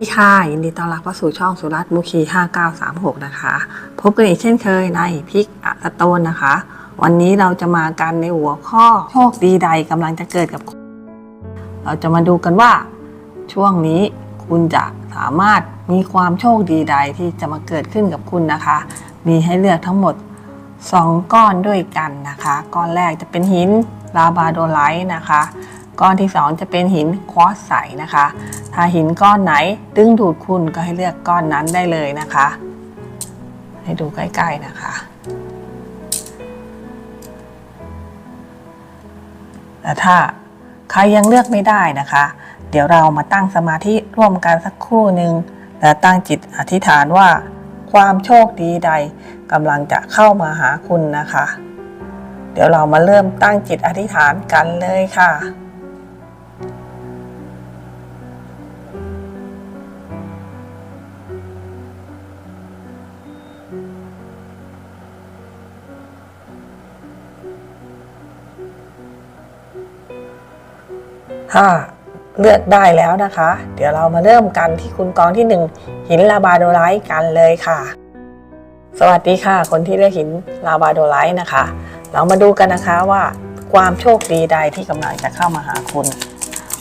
สวัสดีค่ะยินดีต้อนรับเข้าสู่ช่องสุรัตน์มุขี5936 นะคะ พบกันอีกเช่นเคยในพิกอะตโตนนะคะ วันนี้เราจะมากันในหัวข้อโชคดีใดกำลังจะเกิดกับคุณเราจะมาดูกันว่า ช่วงนี้คุณจะสามารถมีความโชคดีใดที่จะมาเกิดขึ้นกับคุณนะคะ มีให้เลือกทั้งหมด 2 ก้อนด้วยกันนะคะ ก้อนแรกจะเป็นหินลาบาโดไลท์นะคะ ก้อนที่ 2 จะเป็นหินควอตซ์ใสนะคะ ถ้าหินก้อนไหนดึงดูดคุณก็ให้เลือกก้อนนั้นได้เลยนะคะ ให้ดูใกล้ๆนะคะ แต่ถ้าใครยังเลือกไม่ได้นะคะ เดี๋ยวเรามาตั้งสมาธิร่วมกันสักครู่หนึ่งและตั้งจิตอธิษฐานว่า ความโชคดีใดกำลังจะเข้ามาหาคุณนะคะ เดี๋ยวเรามาเริ่มตั้งจิตอธิษฐานกันเลยค่ะ ถ้าเลือกได้แล้วนะคะ เดี๋ยวเรามาเริ่มกันที่คุณกองที่หนึ่งหินลาบาโดไลท์กันเลยค่ะ สวัสดีค่ะ คนที่เลือกหินลาบาโดไลท์นะคะ เรามาดูกันนะคะว่าความโชคดีใดที่กำลังจะเข้ามาหาคุณ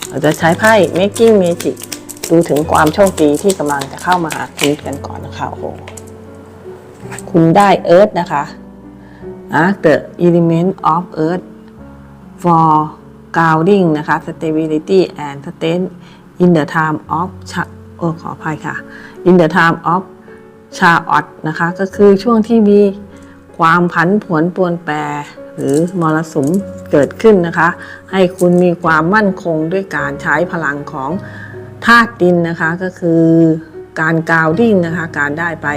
เราจะใช้ไพ่ Making Magic ดูถึงความโชคดีที่กำลังจะเข้ามาหาคุณกันก่อนนะคะโอ้โหคุณได้เอิร์ธนะคะ Ask the element of earth for grounding นะคะ stability and strength in the time of โอ้ขออภัยค่ะ in the time of ชาออดนะคะ ก็คือช่วงที่มีความผันผวนปรวนแปร หรือมรสุมเกิดขึ้นนะคะ ให้คุณมีความมั่นคงด้วยการใช้พลังของธาตุดินนะคะ ก็คือการกาวดิ้งนะคะ การได้ไป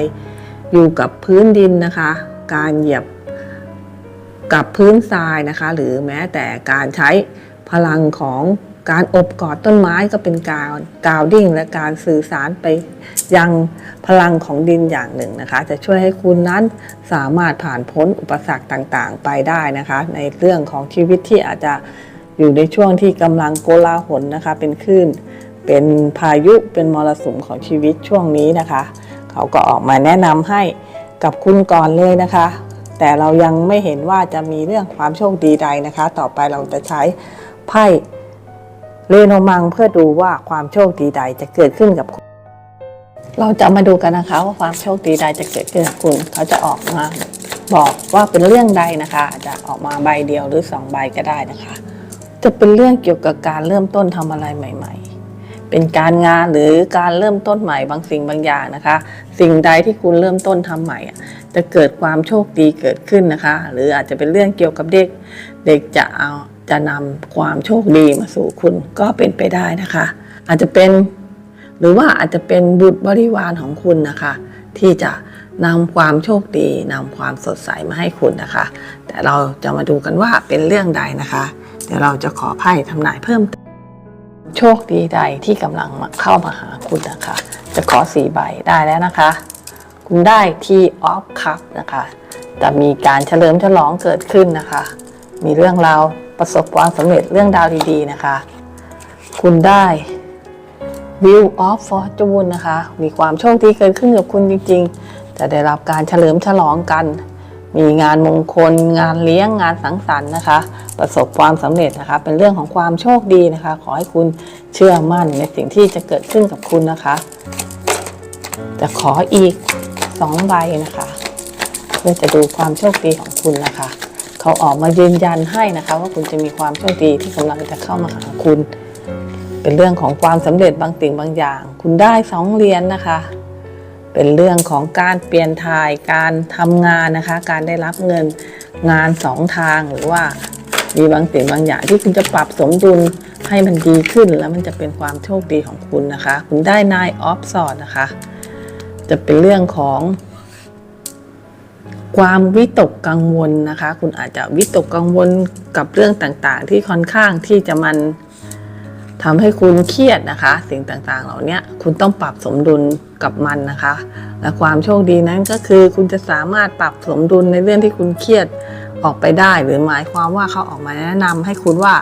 อยู่กับพื้นดินนะคะ การเหยียบ กับพื้นทรายนะคะ หรือแม้แต่การใช้พลังของการอบกอดต้นไม้ก็เป็นการกาวดิ้งและการสื่อสารไปยังพลังของดินอย่างหนึ่งนะคะ จะช่วยให้คุณนั้นสามารถผ่านพ้นอุปสรรคต่างๆ ไปได้นะคะ ในเรื่องของชีวิตที่อาจจะอยู่ในช่วงที่กำลังโกลาหลนะคะ เป็นคลื่นเป็นพายุเป็นมรสุมของชีวิตช่วงนี้นะคะ เขาก็ออกมาแนะนำให้กับคุณก่อนเลยนะคะ แต่เรายังไม่เห็นว่าจะมีเรื่องความโชคดีใดนะคะ ต่อไปเราจะใช้ไพ่เรโนมังเพื่อดูว่าความโชคดีใดจะเกิดขึ้นกับคุณ เราจะมาดูกันนะคะว่าความโชคดีใดจะเกิดขึ้นกับคุณเขาจะออกมาบอกว่าเป็นเรื่องใดนะคะอาจจะออกมาใบเดียวหรือสองใบก็ได้นะคะ จะเป็นเรื่องเกี่ยวกับการเริ่มต้นทำอะไรใหม่ ๆ เป็นการงานหรือการเริ่มต้นใหม่บางสิ่งบางอย่างนะคะ สิ่งใดที่คุณเริ่มต้นทำใหม่ จะเกิดความโชคดีเกิดขึ้นนะคะ หรืออาจจะเป็นเรื่องเกี่ยวกับเด็ก เด็กจะเอาจะนำความโชคดีมาสู่คุณก็เป็นไปได้นะคะ อาจจะเป็นหรือว่าอาจจะเป็นบุตรบริวารของคุณนะคะ ที่จะนำความโชคดีนำความสดใสมาให้คุณนะคะ แต่เราจะมาดูกันว่าเป็นเรื่องใดนะคะ เดี๋ยวเราจะขอไพ่ทำนายเพิ่มเติมโชคดีใดที่กำลังมาเข้ามาหาคุณนะคะ จะขอสี่ใบได้แล้วนะคะ คุณได้ที่ออฟคัพนะคะจะมีการเฉลิมฉลองเกิดขึ้นนะคะ มีเรื่องราวประสบความสำเร็จเรื่องดาวดีๆนะคะ คุณได้ View of Fortune นะคะ มีความโชคดีเกิดขึ้นกับคุณจริงๆ จะได้รับการเฉลิมฉลองกัน มีงานมงคล งานเลี้ยงงานสังสรรค์นะคะ ประสบความสำเร็จนะคะ เป็นเรื่องของความโชคดีนะคะ ขอให้คุณเชื่อมั่นในสิ่งที่จะเกิดขึ้นกับคุณนะคะ จะขออีกสองใบนะคะ เพื่อจะดูความโชคดีของคุณนะคะ เขาออกมายืนยันให้นะคะ ว่าคุณจะมีความโชคดีที่กำลังจะเข้ามาหาคุณ เป็นเรื่องของความสำเร็จบางสิ่งบางอย่าง คุณได้สองเหรียญนะคะ เป็นเรื่องของการเปลี่ยนทายการทำงานนะคะ การได้รับเงินงานสองทางหรือว่ามีบางสิ่งบางอย่างที่คุณจะปรับสมดุลให้มันดีขึ้น แล้วมันจะเป็นความโชคดีของคุณนะคะ คุณได้นายออฟสอดนะคะ จะเป็นเรื่องของ ความวิตกกังวลนะคะ คุณอาจจะวิตกกังวลกับเรื่องต่างๆ ที่ค่อนข้างที่จะมัน ทำให้คุณเครียดนะคะ สิ่งต่างๆ เหล่านี้คุณต้องปรับสมดุลกับมันนะคะ และความโชคดีนั้นก็คือคุณจะสามารถปรับสมดุลในเรื่องที่คุณเครียดออกไปได้ หรือหมายความว่าเขาออกมาแนะนำให้คุณว่า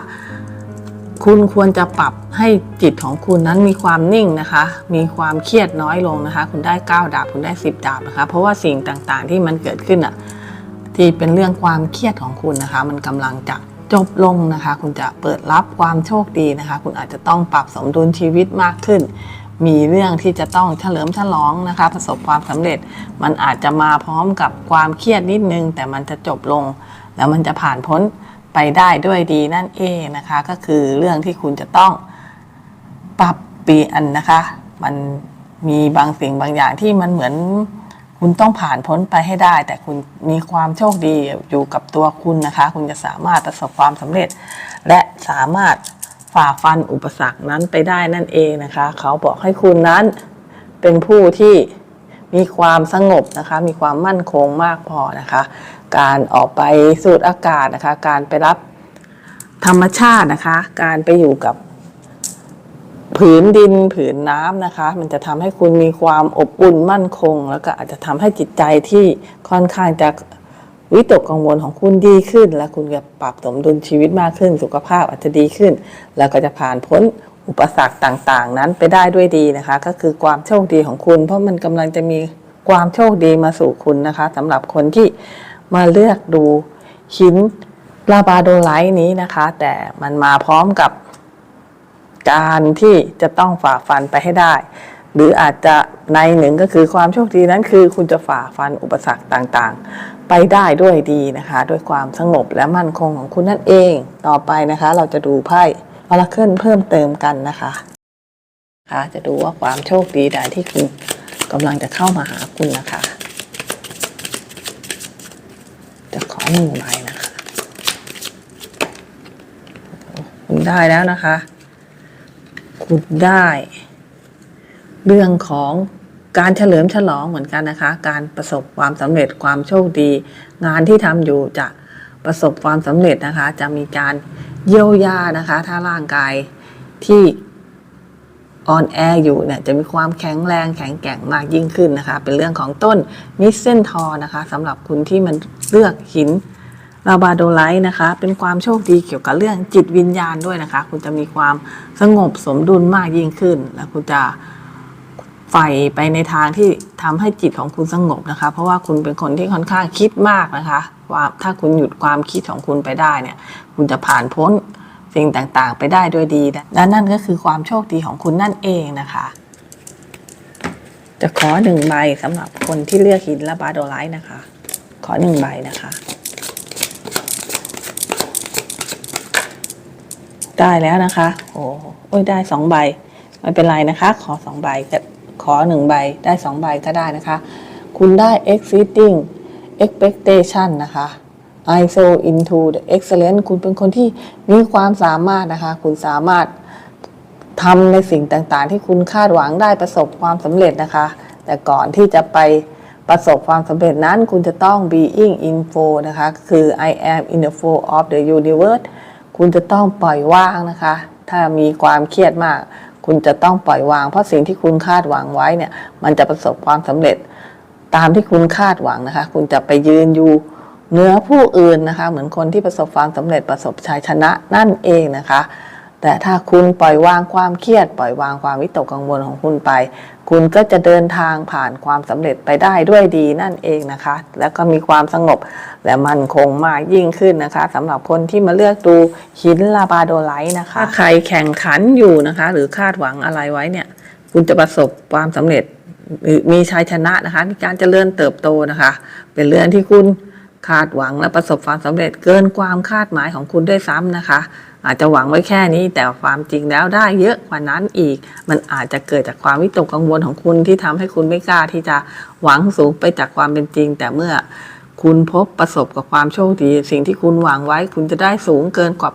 คุณควรจะปรับให้จิตของคุณนั้นมีความนิ่งนะคะ มีความเครียดน้อยลงนะคะ คุณได้ 9 ดาบ คุณได้ 10 ดาบนะคะ เพราะว่าสิ่งต่างๆที่มันเกิดขึ้นอะ ที่เป็นเรื่องความเครียดของคุณนะคะ มันกำลังจะ จบลงนะคะ คุณจะเปิดรับความโชคดีนะคะ คุณอาจจะต้องปรับสมดุลชีวิตมากขึ้น มีเรื่องที่จะต้องเฉลิมฉลองนะคะ ประสบความสำเร็จ มันอาจจะมาพร้อมกับความเครียดนิดนึง แต่มันจะจบลง แล้วมันจะผ่านพ้นไปได้ด้วยดีนั่นเองนะคะ ก็คือเรื่องที่คุณจะต้องปรับเปลี่ยนนะคะ มันมีบางสิ่งบางอย่างที่มันเหมือน คุณต้องผ่านพ้นไปให้ได้ แต่คุณมีความโชคดีอยู่กับตัวคุณนะคะ คุณจะสามารถประสบความสำเร็จ และสามารถฝ่าฟันอุปสรรคนั้นไปได้นั่นเองนะคะ เขาบอกให้คุณนั้นเป็นผู้ที่มีความสงบนะคะ มีความมั่นคงมากพอนะคะ การออกไปสูดอากาศนะคะ การไปรับธรรมชาตินะคะ การไปอยู่กับ ผืนดินผืนน้ำนะคะ มันจะทำให้คุณมีความอบอุ่นมั่นคง แล้วก็อาจจะทำให้จิตใจที่ค่อนข้างจะวิตกกังวลของคุณดีขึ้น และคุณจะปรับสมดุลชีวิตมากขึ้น สุขภาพอาจจะดีขึ้น แล้วก็จะผ่านพ้นอุปสรรคต่างๆ นั้นไปได้ด้วยดีนะคะ ก็คือความโชคดีของคุณ เพราะมันกำลังจะมีความโชคดีมาสู่คุณนะคะสำหรับคนที่มาเลือกดูหินลาบาโดไลท์นี้นะคะ แต่มันมาพร้อมกับ การที่จะต้องฝ่าฟันไปให้ได้ หรืออาจจะในหนึ่งก็คือความโชคดีนั้นคือ คุณจะฝ่าฟันอุปสรรคต่างๆ ไปได้ด้วยดีนะคะ ด้วยความสงบและมั่นคงของคุณนั่นเอง ต่อไปนะคะ เราจะดูไพ่อราเคิลเพิ่มเติมกันนะคะค่ะจะดูว่าความโชคดีใดที่คุณกำลังจะเข้ามาหาคุณนะคะ จะขอหนึ่งใบนะคะ คุณได้แล้วนะคะ คุณได้ เรื่องของการเฉลิมฉลองเหมือนกันนะคะ การประสบความสำเร็จความโชคดี งานที่ทำอยู่จะประสบความสำเร็จนะคะ จะมีการเยียวยานะคะ ถ้าร่างกายที่ออนแออยู่เนี่ยจะมีความแข็งแรงแข็งแกร่งมากยิ่งขึ้นนะคะ เป็นเรื่องของต้นมิสเซนทอนะคะสำหรับคุณที่มันเลือกหิน ลาบาโดไลท์นะคะ เป็นความโชคดีเกี่ยวกับเรื่องจิตวิญญาณด้วยนะคะ คุณจะมีความสงบสมดุลมากยิ่งขึ้น และคุณจะใฝ่ไปในทางที่ทำให้จิตของคุณสงบนะคะ เพราะว่าคุณเป็นคนที่ค่อนข้างคิดมากนะคะ ว่าถ้าคุณหยุดความคิดของคุณไปได้เนี่ย คุณจะผ่านพ้นสิ่งต่างๆ ไปได้ด้วยดีนะและนั่นก็คือความโชคดีของคุณนั่นเองนะคะ จะขอหนึ่งใบสำหรับคนที่เลือกหินลาบาโดไลท์นะคะ ขอหนึ่งใบนะคะ ได้แล้วนะคะโอ้โอ้ยได้สองใบไม่เป็นไรนะคะ ขอสองใบก็ขอหนึ่งใบได้สองใบก็ได้นะคะ คุณได้ exceeding expectation นะคะ I so into the excellence คุณเป็นคนที่มีความสามารถนะคะ คุณสามารถทำในสิ่งต่างๆ ที่คุณคาดหวังได้ประสบความสำเร็จนะคะ แต่ก่อนที่จะไปประสบความสำเร็จนั้น คุณจะต้อง being info นะคะ คือ I am in the flow of the universe คุณจะต้องปล่อยวางนะคะ ถ้ามีความเครียดมาก คุณจะต้องปล่อยวาง เพราะสิ่งที่คุณคาดหวังไว้เนี่ย มันจะประสบความสำเร็จ ตามที่คุณคาดหวังนะคะ คุณจะไปยืนอยู่เหนือผู้อื่นนะคะ เหมือนคนที่ประสบความสำเร็จประสบชัยชนะนั่นเองนะคะ แต่ถ้าคุณปล่อยวางความเครียด ปล่อยวางความวิตกกังวลของคุณไป คุณก็จะเดินทางผ่านความสำเร็จไปได้ด้วยดีนั่นเองนะคะ แล้วก็มีความสงบและมั่นคงมากยิ่งขึ้นนะคะสำหรับคนที่มาเลือกดูหินลาบาโดไลท์นะคะถ้าใครแข่งขันอยู่นะคะ หรือคาดหวังอะไรไว้เนี่ย คุณจะประสบความสำเร็จหรือมีชัยชนะนะคะ มีการเจริญเติบโตนะคะ เป็นเรื่องที่คุณคาดหวังและประสบความสำเร็จเกินความคาดหมายของคุณด้วยซ้ำนะคะ อาจจะหวังไว้แค่นี้ แต่ความจริงแล้วได้เยอะกว่านั้นอีก มันอาจจะเกิดจากความวิตกกังวลของคุณที่ทำให้คุณไม่กล้าที่จะหวังสูงไปจากความเป็นจริง แต่เมื่อคุณพบประสบกับความโชคดี สิ่งที่คุณหวังไว้ คุณจะได้สูงเกินกว่า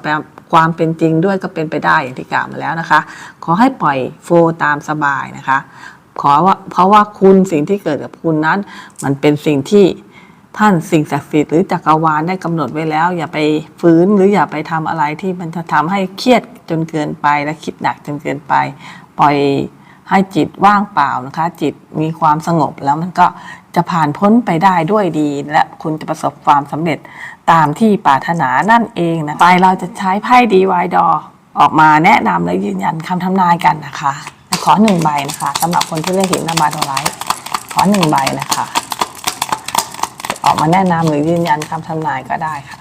ความเป็นจริงด้วยก็เป็นไปได้อย่างที่กล่าวมาแล้วนะคะ ขอให้ปล่อยโฟลตามสบายนะคะขอว่าเพราะว่าคุณสิ่งที่เกิดกับคุณนั้น มันเป็นสิ่งที่ ท่านสิ่งศักดิ์สิทธิ์หรือจักรวาลได้กำหนดไว้แล้ว อย่าไปฟื้นหรืออย่าไปทำอะไรที่มันจะทำให้เครียดจนเกินไปและคิดหนักจนเกินไป ปล่อยให้จิตว่างเปล่านะคะ จิตมีความสงบแล้วมันก็จะผ่านพ้นไปได้ด้วยดี และคุณจะประสบความสำเร็จตามที่ปรารถนานั่นเองนะไปเราจะใช้ไพ่ดีวายดอออกมาแนะนำและยืนยันคำทำนายกันนะคะ ขอหนึ่งใบนะคะสำหรับคนที่เลือกหินนาบาโดไลท์ขอหนึ่งใบนะคะ ออกมาแนะนำหรือยืนยันคำทำนายก็ได้ค่ะ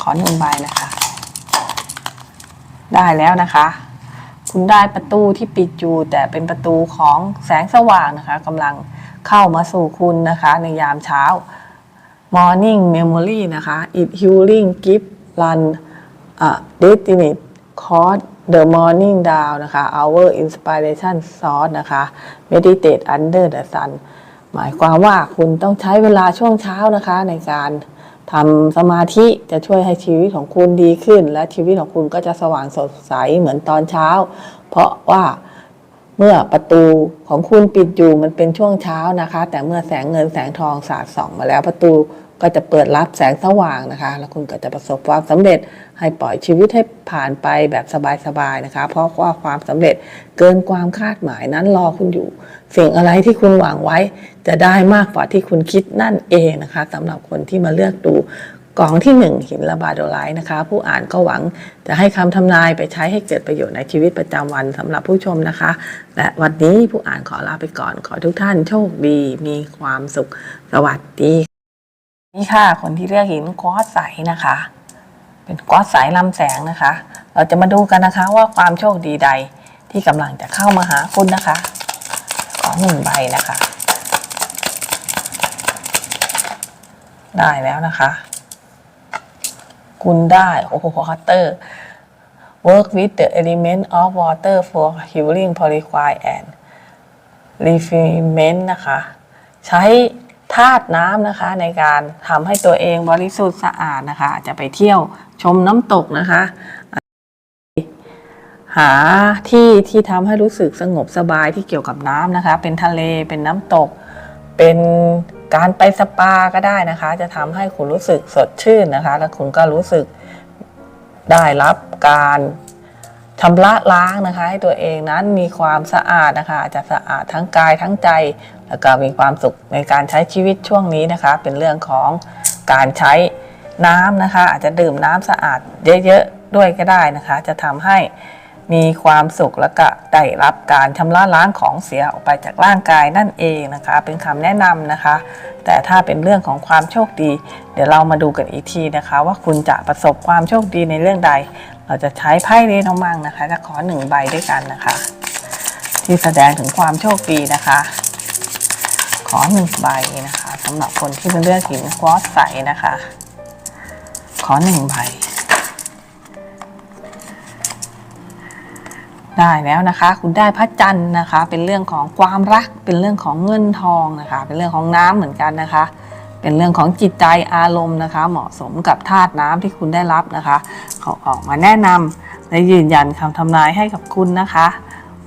ขอหนึ่งใบนะคะ ได้แล้วนะคะ คุณได้ประตูที่ปิดอยู่แต่เป็นประตูของแสงสว่างนะคะกำลังเข้ามาสู่คุณนะคะ ในยามเช้า Morning Memory นะคะ It Healing Gift Run Destiny Cause The Morning Down นะคะ Our Inspiration Source นะคะ Meditate Under the Sun หมายความว่าคุณต้องใช้เวลาช่วงเช้านะคะ ในการทำสมาธิจะช่วยให้ชีวิตของคุณดีขึ้น และชีวิตของคุณก็จะสว่างสดใสเหมือนตอนเช้า เพราะว่าเมื่อประตูของคุณปิดอยู่มันเป็นช่วงเช้านะคะ แต่เมื่อแสงเงินแสงทองสาดส่องมาแล้วประตู ก็จะเปิดรับแสงสว่างนะคะ แล้วคุณก็จะประสบความสำเร็จให้ปล่อยชีวิตให้ผ่านไปแบบสบายๆนะคะ เพราะว่าความสำเร็จเกินความคาดหมายนั้นรอคุณอยู่ สิ่งอะไรที่คุณหวังไว้ จะได้มากกว่าที่คุณคิดนั่นเองนะคะสำหรับคนที่มาเลือกดูกล่องที่ 1 หินระบาโดไลท์นะคะ ผู้อ่านก็หวังจะให้คำทำนายไปใช้ให้เกิดประโยชน์ในชีวิตประจำวันสำหรับผู้ชมนะคะ และวันนี้ผู้อ่านขอลาไปก่อนขอทุกท่านโชคดี มีความสุขสวัสดี นี่ค่ะ คนที่เลือกหินควอตซ์ใสนะคะ เป็นควอตซ์ใสลำแสงนะคะ เราจะมาดูกันนะคะว่าความโชคดีใดที่กำลังจะเข้ามาหาคุณนะคะ ขอหนึ่งใบนะคะ ได้แล้วนะคะ คุณได้โอ้โหคัตเตอร์ work with the element of water for healing purify and refinement นะคะ ใช้ ธาตุน้ำนะคะ ในการทำให้ตัวเองบริสุทธิ์สะอาดนะคะ จะไปเที่ยวชมน้ำตกนะคะ หาที่ที่ทำให้รู้สึกสงบสบายที่เกี่ยวกับน้ำนะคะ เป็นทะเลเป็นน้ำตก เป็นการไปสปาก็ได้นะคะ จะทำให้คุณรู้สึกสดชื่นนะคะ แล้วคุณก็รู้สึกได้รับการชำระล้างนะคะ ให้ตัวเองนั้นมีความสะอาดนะคะอาจจะสะอาดทั้งกายทั้งใจ แล้วก็มีความสุขในการใช้ชีวิตช่วงนี้นะคะ เป็นเรื่องของการใช้น้ำนะคะ อาจจะดื่มน้ำสะอาดเยอะๆด้วยก็ได้นะคะ จะทำให้มีความสุขแล้วก็ได้รับการชำระล้างของเสียออกไปจากร่างกายนั่นเองนะคะ เป็นคำแนะนำนะคะ แต่ถ้าเป็นเรื่องของความโชคดี เดี๋ยวเรามาดูกันอีกทีนะคะ ว่าคุณจะประสบความโชคดีในเรื่องใด เราจะใช้ไพ่เรนองมังนะคะ จะขอหนึ่งใบด้วยกันนะคะ ที่แสดงถึงความโชคดีนะคะ ขอหนึ่งใบนะคะสำหรับคนที่เป็นเลือกหินควอตใสนะคะ ขอหนึ่งใบ ได้แล้วนะคะ คุณได้พระจันทร์นะคะ เป็นเรื่องของความรัก เป็นเรื่องของเงินทองนะคะ เป็นเรื่องของน้ำเหมือนกันนะคะ เป็นเรื่องของจิตใจอารมณ์นะคะ เหมาะสมกับธาตุน้ำที่คุณได้รับนะคะ เขาออกมาแนะนำและยืนยันคำทำนายให้กับคุณนะคะ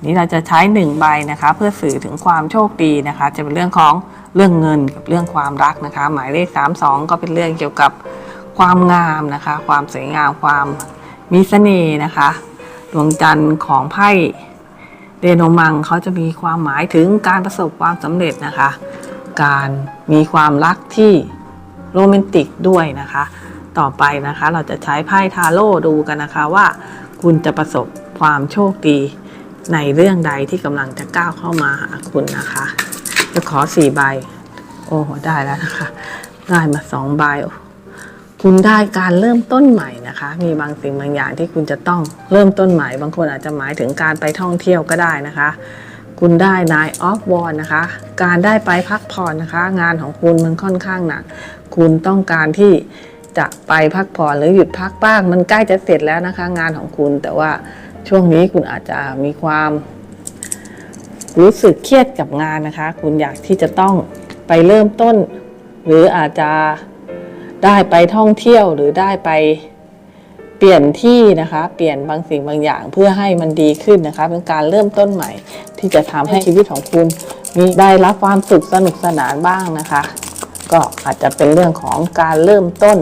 นี้เราจะใช้หนึ่งใบนะคะ เพื่อสื่อถึงความโชคดีนะคะ จะเป็นเรื่องของเรื่องเงินกับเรื่องความรักนะคะ หมายเลข 32 ก็เป็นเรื่องเกี่ยวกับความงามนะคะ ความสวยงามความมีเสน่ห์นะคะดวงจันทร์ของไพ่เดโนมังเขาจะมีความหมายถึงการประสบความสำเร็จนะคะ การมีความรักที่โรแมนติกด้วยนะคะ ต่อไปนะคะเราจะใช้ไพ่ทาโร่ดูกันนะคะว่า คุณจะประสบความโชคดี ในเรื่องใดที่กำลังจะก้าวเข้ามาหาคุณนะคะ จะขอสี่ใบ โอ้โหได้แล้วนะคะ ได้มาสองใบ คุณได้การเริ่มต้นใหม่นะคะ มีบางสิ่งบางอย่างที่คุณจะต้องเริ่มต้นใหม่ บางคนอาจจะหมายถึงการไปท่องเที่ยวก็ได้นะคะ คุณได้นายออฟวอนนะคะ การได้ไปพักผ่อนนะคะ งานของคุณมันค่อนข้างหนัก คุณต้องการที่จะไปพักผ่อนหรือหยุดพักบ้าง มันใกล้จะเสร็จแล้วนะคะ งานของคุณแต่ว่า ช่วงนี้คุณอาจจะมีความ รู้สึกเครียดกับงานนะคะ คุณอยากที่จะต้องไปเริ่มต้น หรืออาจจะได้ไปท่องเที่ยวหรือได้ไปเปลี่ยนที่นะคะ เปลี่ยนบางสิ่งบางอย่างเพื่อให้มันดีขึ้นนะคะ เป็นการเริ่มต้นใหม่ ที่จะทำให้ชีวิตของคุณมีได้รับความสุขสนุกสนานบ้างนะคะ ก็อาจจะเป็นเรื่องของการเริ่มต้น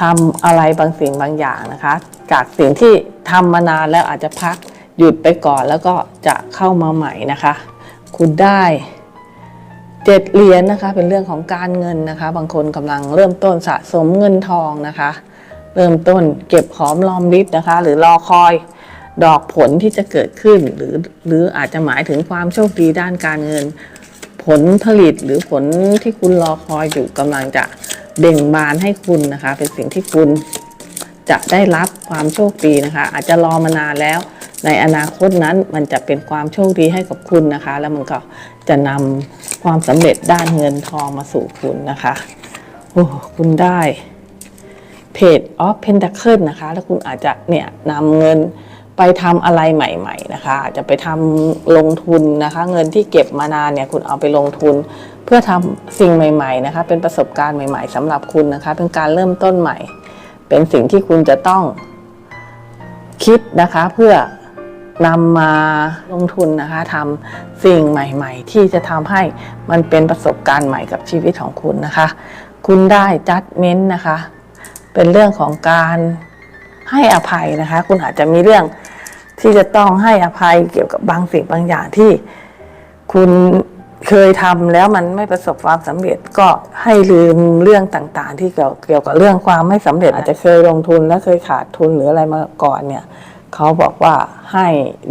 ทำอะไรบางสิ่งบางอย่างนะคะ จากสิ่งที่ทำมานานแล้วอาจจะพักหยุดไปก่อนแล้วก็จะเข้ามาใหม่นะคะ คุณได้เจ็ดเหรียญนะคะ เป็นเรื่องของการเงินนะคะ บางคนกำลังเริ่มต้นสะสมเงินทองนะคะ เริ่มต้นเก็บหอมรอมริบนะคะ หรือรอคอยดอกผลที่จะเกิดขึ้น หรือหรืออาจจะหมายถึงความโชคดีด้านการเงิน ผลผลิตหรือผลที่คุณรอคอยอยู่กำลังจะเบ่งบานให้คุณนะคะ เป็นสิ่งที่คุณ จะได้รับความโชคดีนะคะ อาจจะรอมานานแล้ว ในอนาคตนั้นมันจะเป็นความโชคดีให้กับคุณนะคะ แล้วมันก็จะนำความสำเร็จด้านเงินทองมาสู่คุณนะคะโอ้คุณได้เพจ of Pentacle นะคะ แล้วคุณอาจจะเนี่ยนำเงินไปทำอะไรใหม่ๆนะคะ อาจจะไปทำลงทุนนะคะ เงินที่เก็บมานานเนี่ยคุณเอาไปลงทุนเพื่อทำสิ่งใหม่ ๆนะคะ เป็นประสบการณ์ใหม่ ๆสำหรับคุณนะคะ เป็นการเริ่มต้นใหม่ เป็นสิ่งที่คุณจะต้องคิดนะคะเพื่อนำมาลงทุนนะคะทำสิ่งใหม่ ๆ ที่จะทำให้มันเป็นประสบการณ์ใหม่กับชีวิตของคุณนะคะ คุณได้จัดเม้นนะคะ เป็นเรื่องของการให้อภัยนะคะ คุณอาจจะมีเรื่องที่จะต้องให้อภัยเกี่ยวกับบางสิ่งบางอย่างที่คุณ เคยทำแล้วมันไม่ประสบความสำเร็จก็ให้ลืมเรื่องต่างๆ ที่เกี่ยวเกี่ยวกับเรื่องความไม่สำเร็จ อาจจะเคยลงทุนและเคยขาดทุนหรืออะไรมาก่อนเนี่ยเขาบอกว่าให้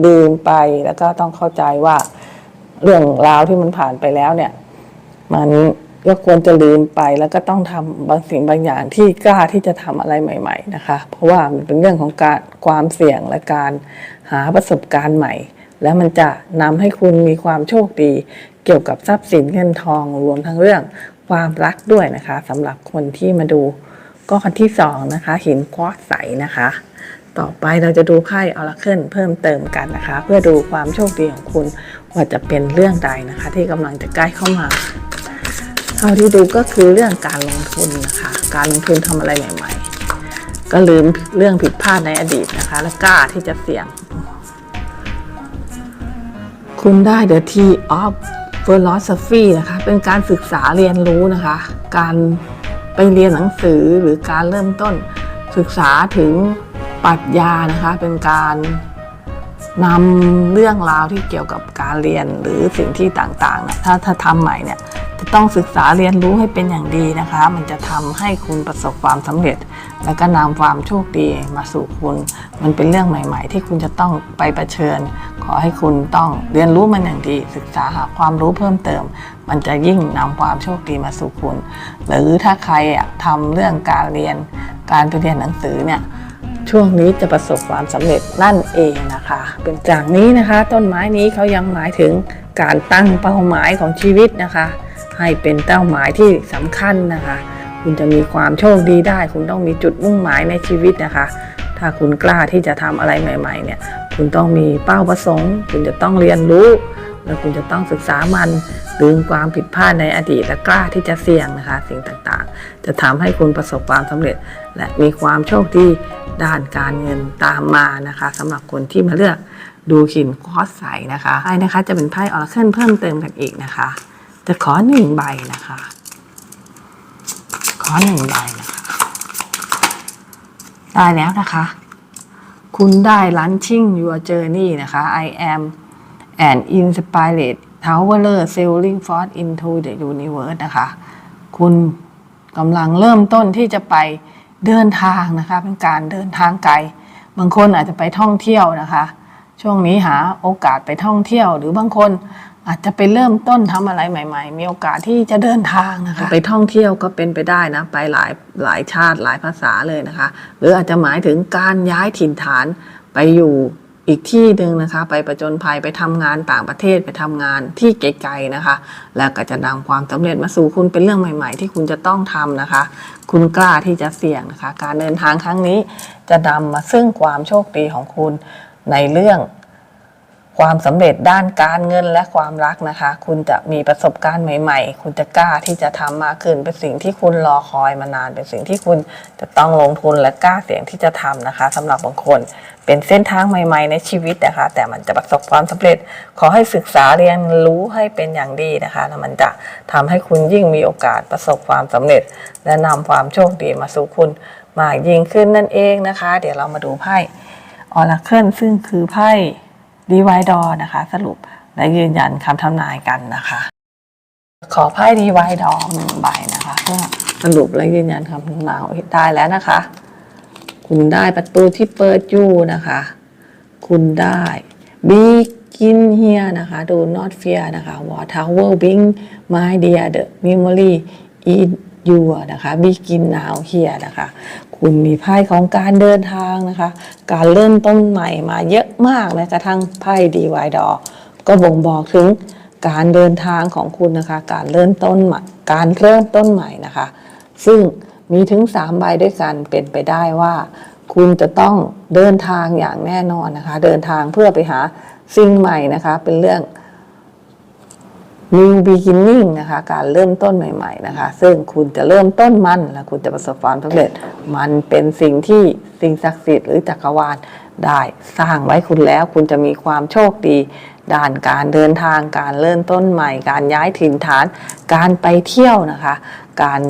ลืมไปแล้วก็ต้องเข้าใจว่าเรื่องราวที่มันผ่านไปแล้วเนี่ย มันก็ควรจะลืมไปแล้วก็ต้องทำบางสิ่งบางอย่างที่กล้าที่จะทำอะไรใหม่ ๆ นะคะ เพราะว่ามันเป็นเรื่องของการความเสี่ยงและการหาประสบการณ์ใหม่ แล้วมันจะนำให้คุณมีความโชคดี เกี่ยวกับทรัพย์สินเงินทองรวมทั้งเรื่องความรักด้วยนะคะสำหรับคนที่มาดูก้อนที่สองนะคะหินควอตใสนะคะ ต่อไปเราจะดูไพ่ออราเคิลเพิ่มเติมกันนะคะ เพื่อดูความโชคดีของคุณว่าจะเป็นเรื่องใดนะคะ ที่กำลังจะใกล้เข้ามาเท่าที่ดูก็คือเรื่องการลงทุนนะคะ การลงทุนทำอะไรใหม่ ๆ ก็ลืมเรื่องผิดพลาดในอดีตนะคะ และกล้าที่จะเสี่ยง คุณได้ The Tea of Philosophy นะคะ เป็นการศึกษาเรียนรู้นะคะ การไปเรียนหนังสือหรือการเริ่มต้นศึกษาถึงปรัชญานะคะ เป็นการนำเรื่องราวที่เกี่ยวกับการเรียนหรือสิ่งที่ต่างๆนะถ้าถ้าทำใหม่เนี่ย ต้องศึกษาเรียนรู้ให้เป็นอย่างดีนะคะ มันจะทำให้คุณประสบความสำเร็จ และก็นำความโชคดีมาสู่คุณ มันเป็นเรื่องใหม่ ๆ ที่คุณจะต้องไปเผชิญ ขอให้คุณต้องเรียนรู้มันอย่างดี ศึกษาหาความรู้เพิ่มเติม มันจะยิ่งนำความโชคดีมาสู่คุณ หรือถ้าใครอะทำเรื่องการเรียนการไปเรียนหนังสือเนี่ยช่วงนี้จะประสบความสำเร็จนั่นเองนะคะ เป็นจากนี้นะคะ ต้นไม้นี้เขายังหมายถึงการตั้งเป้าหมายของชีวิตนะคะ ให้เป็นเป้าหมายที่สำคัญนะคะ คุณจะมีความโชคดีได้ คุณต้องมีจุดมุ่งหมายในชีวิตนะคะ ถ้าคุณกล้าที่จะทำอะไรใหม่ ๆ เนี่ย คุณต้องมีเป้าประสงค์ คุณจะต้องเรียนรู้ แล้วคุณจะต้องศึกษามันลืมความผิดพลาดในอดีตและกล้าที่จะเสี่ยงนะคะ สิ่งต่างๆ จะทำให้คุณประสบความสำเร็จ และมีความโชคดีด้านการเงินตามมานะคะสำหรับคนที่มาเลือกดูหินคอสใสนะคะไพ่นะคะจะเป็นไพ่ออร์เคิลเพิ่มเติมกันอีกนะคะ จะขอหนึ่งใบนะคะ ขอหนึ่งใบนะคะได้แล้วนะคะ คุณได้ launching your journey นะคะ I am an inspired traveler sailing forth into the universe นะคะ คุณกำลังเริ่มต้นที่จะไปเดินทางนะคะ เป็นการเดินทางไกล บางคนอาจจะไปท่องเที่ยวนะคะ ช่วงนี้หาโอกาสไปท่องเที่ยว หรือบางคน อาจจะไปเริ่มต้นทำอะไรใหม่ ๆ มีโอกาสที่จะเดินทางนะคะ ไปท่องเที่ยวก็เป็นไปได้นะ ไปหลายหลายชาติหลายภาษาเลยนะคะ หรืออาจจะหมายถึงการย้ายถิ่นฐานไปอยู่อีกที่หนึ่งนะคะ ไปประจนภัยไปทำงานต่างประเทศไปทำงานที่ไกลๆนะคะ แล้วก็จะนำความสำเร็จมาสู่คุณเป็นเรื่องใหม่ ๆ ที่คุณจะต้องทำนะคะ คุณกล้าที่จะเสี่ยงนะคะ การเดินทางครั้งนี้จะนำมาซึ่งความโชคดีของคุณในเรื่อง ความสำเร็จด้านการเงินและความรักนะคะ คุณจะมีประสบการณ์ใหม่ ๆ คุณจะกล้าที่จะทำมากขึ้นเป็นสิ่งที่คุณรอคอยมานาน เป็นสิ่งที่คุณจะต้องลงทุนและกล้าเสี่ยงที่จะทำนะคะสำหรับบางคน เป็นเส้นทางใหม่ ๆ ในชีวิตนะคะ แต่มันจะประสบความสำเร็จ ขอให้ศึกษาเรียนรู้ให้เป็นอย่างดีนะคะแล้วมันจะทำให้คุณยิ่งมีโอกาสประสบความสำเร็จ และนำความโชคดีมาสู่คุณมากยิ่งขึ้นนั่นเองนะคะ เดี๋ยวเรามาดูไพ่ออราเคิลซึ่งคือไพ่ ดีไวดอนะคะ สรุปและยืนยันคำทำนายกันนะคะ ขอไพ่ดีไวดอหนึ่งใบนะคะเพื่อสรุปและยืนยันคำทำนายได้แล้วนะคะ คุณได้ประตูที่เปิดอยู่นะคะ คุณได้ begin here นะคะ do not fear นะคะ what tower bring my dear the memory in you นะคะ begin now here นะคะ คุณมีไพ่ของการเดินทางนะคะ การเริ่มต้นใหม่มาเยอะมากแม้กระทั่งไพ่ดีวายดอก็บ่งบอกถึงการเดินทางของคุณนะคะ การเริ่มต้นใหม่การเริ่มต้นใหม่นะคะ ซึ่งมีถึง3ใบด้วยกันเป็นไปได้ว่า คุณจะต้องเดินทางอย่างแน่นอนนะคะ เดินทางเพื่อไปหาสิ่งใหม่นะคะ เป็นเรื่อง new beginning นะคะการเริ่มต้นใหม่ ๆ นะคะ ซึ่งคุณจะเริ่มต้นมันและคุณจะประสบความสำเร็จ มันเป็นสิ่งที่สิ่งศักดิ์สิทธิ์หรือจักรวาลได้สร้างไว้คุณแล้ว คุณจะมีความโชคดี ด้านการเดินทางการเริ่มต้นใหม่ การย้ายถิ่นฐาน การไปเที่ยวนะคะ การ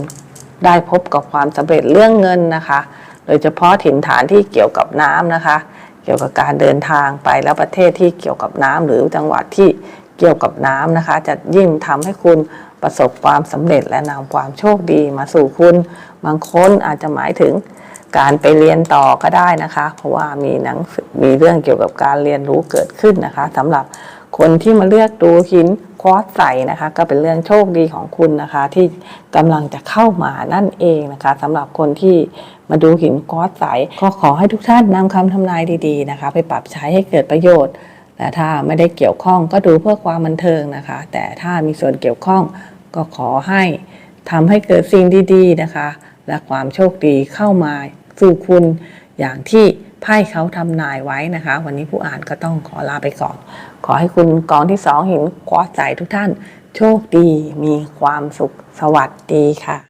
ได้พบกับความสำเร็จเรื่องเงินนะคะ โดยเฉพาะถิ่นฐานที่เกี่ยวกับน้ำนะคะ เกี่ยวกับการเดินทางไปแล้วประเทศที่เกี่ยวกับน้ำหรือจังหวัดที่ เกี่ยวกับน้ำนะคะ จะยิ่งทำให้คุณประสบความสำเร็จและนำความโชคดีมาสู่คุณ บางคนอาจจะหมายถึงการไปเรียนต่อก็ได้นะคะ เพราะว่ามีหนังมีเรื่องเกี่ยวกับการเรียนรู้เกิดขึ้นนะคะสำหรับคนที่มาเลือกดูหินควอตใสนะคะ ก็เป็นเรื่องโชคดีของคุณนะคะ ที่กำลังจะเข้ามานั่นเองนะคะสำหรับคนที่มาดูหินควอตใสก็ขอให้ทุกท่านนำคำทำนายดีๆนะคะ ไปปรับใช้ให้เกิดประโยชน์ แต่ถ้าไม่ได้เกี่ยวข้องก็ดูเพื่อความบันเทิงนะคะ แต่ถ้ามีส่วนเกี่ยวข้องก็ขอให้ทำให้เกิดสิ่งดีๆนะคะ และความโชคดีเข้ามาสู่คุณอย่างที่ไพ่เขาทำนายไว้นะคะ วันนี้ผู้อ่านก็ต้องขอลาไปก่อน ขอให้คุณกองที่สองหินควอใสทุกท่าน โชคดีมีความสุขสวัสดีค่ะ